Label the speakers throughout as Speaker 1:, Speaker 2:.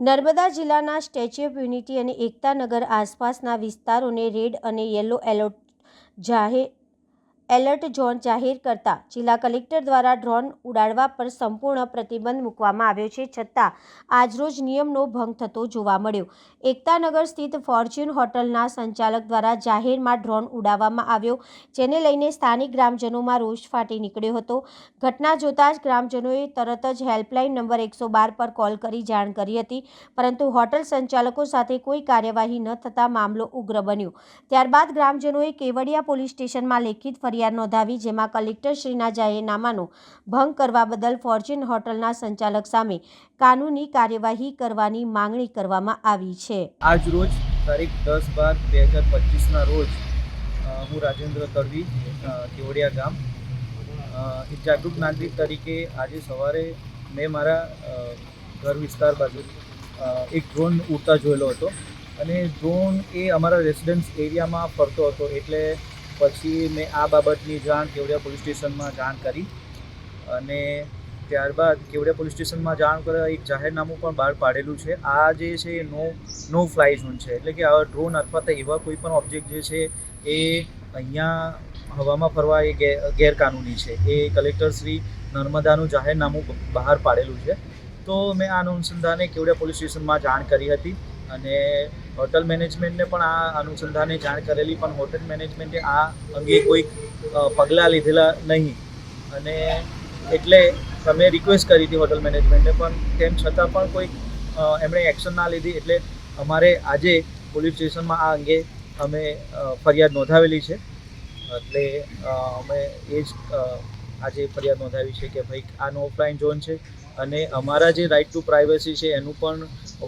Speaker 1: નર્મદા જિલ્લાના statue of unity અને એકતાનગર આસપાસના વિસ્તારોને રેડ અને યલો એલર્ટ જાહેર એલર્ટ ઝોન જાહેર કરતા જિલ્લા કલેક્ટર દ્વારા ડ્રોન ઉડાડવા પર સંપૂર્ણ પ્રતિબંધ મૂકવામાં આવ્યો છે છતાં આજરોજ નિયમનો ભંગ થતો જોવા મળ્યો. એકતાનગર સ્થિત ફોર્ચ્યુન હોટલના સંચાલક દ્વારા જાહેરમાં ડ્રોન ઉડાવવામાં આવ્યો, જેને લઈને સ્થાનિક ગ્રામજનોમાં રોષ ફાટી નીકળ્યો હતો. ઘટના જોતાં જ ગ્રામજનોએ તરત જ હેલ્પલાઇન નંબર એકસો બાર પર કોલ કરી જાણ કરી હતી, પરંતુ હોટલ સંચાલકો સાથે કોઈ કાર્યવાહી ન થતાં મામલો ઉગ્ર બન્યો. ત્યારબાદ ગ્રામજનોએ કેવડિયા પોલીસ સ્ટેશનમાં લેખિત ફરિયાદ નોંધાવી, જેમાં કલેક્ટરશ્રીના જાહેરનામાનો ભંગ કરવા બદલ ફોર્ચ્યુન હોટલના સંચાલક સામે કાનૂની કાર્યવાહી કરવાની માંગણી કરવામાં આવી છે.
Speaker 2: આજ રોજ તારીખ દસ બાર બે હજાર પચીસના રોજ હું રાજેન્દ્ર તડવી કેવડિયા ગામ જાગૃત નાગરિક તરીકે આજે સવારે મેં મારા ઘર વિસ્તાર બાજુ એક ડ્રોન ઉડતા જોયેલો હતો. અને ડ્રોન એ અમારા રેસિડન્સ એરિયામાં ફરતો હતો એટલે પછી મેં આ બાબતની જાણ કેવડિયા પોલીસ સ્ટેશનમાં જાણ કરી અને ત્યારબાદ કેવડિયા પોલીસ સ્ટેશનમાં જાણ કરવા એક જાહેરનામું પણ બહાર પાડેલું છે. આ જે છે એ નો નો ફ્લાય ઝોન છે. એટલે કે આવા ડ્રોન અથવા તો એવા કોઈ પણ ઓબ્જેક્ટ જે છે એ અહીંયા હવામાં ફરવા એ ગેરકાનૂની છે. એ કલેક્ટર શ્રી નર્મદાનું જાહેરનામું બહાર પાડેલું છે. તો મેં આ અનુસંધાને કેવડિયા પોલીસ સ્ટેશનમાં જાણ કરી હતી અને હોટલ મેનેજમેન્ટને પણ આ અનુસંધાને જાણ કરેલી, પણ હોટલ મેનેજમેન્ટે આ અંગે કોઈ પગલાં લીધેલા નહીં. અને એટલે તમે રિક્વેસ્ટ કરી હતી હોટલ મેનેજમેન્ટને, પણ તેમ છતાં પણ કોઈ એમણે એક્શન ના લીધી. એટલે અમારે આજે પોલીસ સ્ટેશનમાં આ અંગે અમે ફરિયાદ નોંધાવેલી છે. એટલે અમે એ જ આજે ફરિયાદ નોંધાવી છે કે ભાઈ આનો ઓફલાઈન ઝોન છે અને અમારા જે રાઇટ ટુ પ્રાઇવસી છે એનું પણ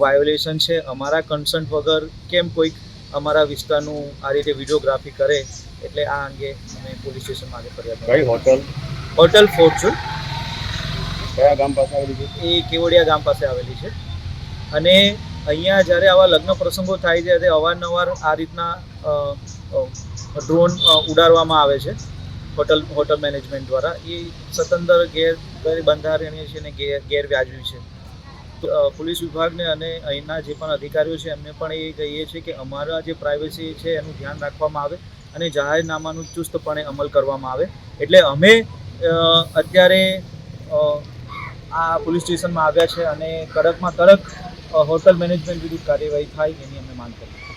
Speaker 2: વાયોલેશન છે. અમારા કન્સન્ટ વગર કેમ કોઈક અમારા વિસ્તારનું આ રીતે વિડીયોગ્રાફી કરે? એટલે આ અંગે અમે પોલીસ સ્ટેશનમાં આજે ફરિયાદ
Speaker 3: કઈ હોટલ
Speaker 2: હોટલ ફોર્ચ્યુન
Speaker 3: કયા ગામ પાસે આવેલી છે?
Speaker 2: એ કેવડિયા ગામ પાસે આવેલી છે. અને અહીંયા જ્યારે આવા લગ્ન પ્રસંગો થાય છે ત્યારે અવારનવાર આ રીતના ડ્રોન ઉડાડવામાં આવે છે. હોટલ હોટલ મેનેજમેન્ટ દ્વારા. એ સ્વતંત્ર ગેર બંધારણીય છે અને ગેર ગેરવ્યાજબી છે. પોલીસ વિભાગને અને અહીંના જે પણ અધિકારીઓ છે, એમને પણ એ કહીએ છીએ કે અમારા જે પ્રાઇવસી છે, એનું ધ્યાન રાખવામાં આવે અને જાહેરનામાનું ચુસ્તપણે અમલ કરવામાં આવે. એટલે અમે અત્યારે આ પોલીસ સ્ટેશનમાં આવ્યા છે અને કડકમાં કડક હોટલ મેનેજમેન્ટ વિરુદ્ધ કાર્યવાહી થાય એની અમે માંગ કરી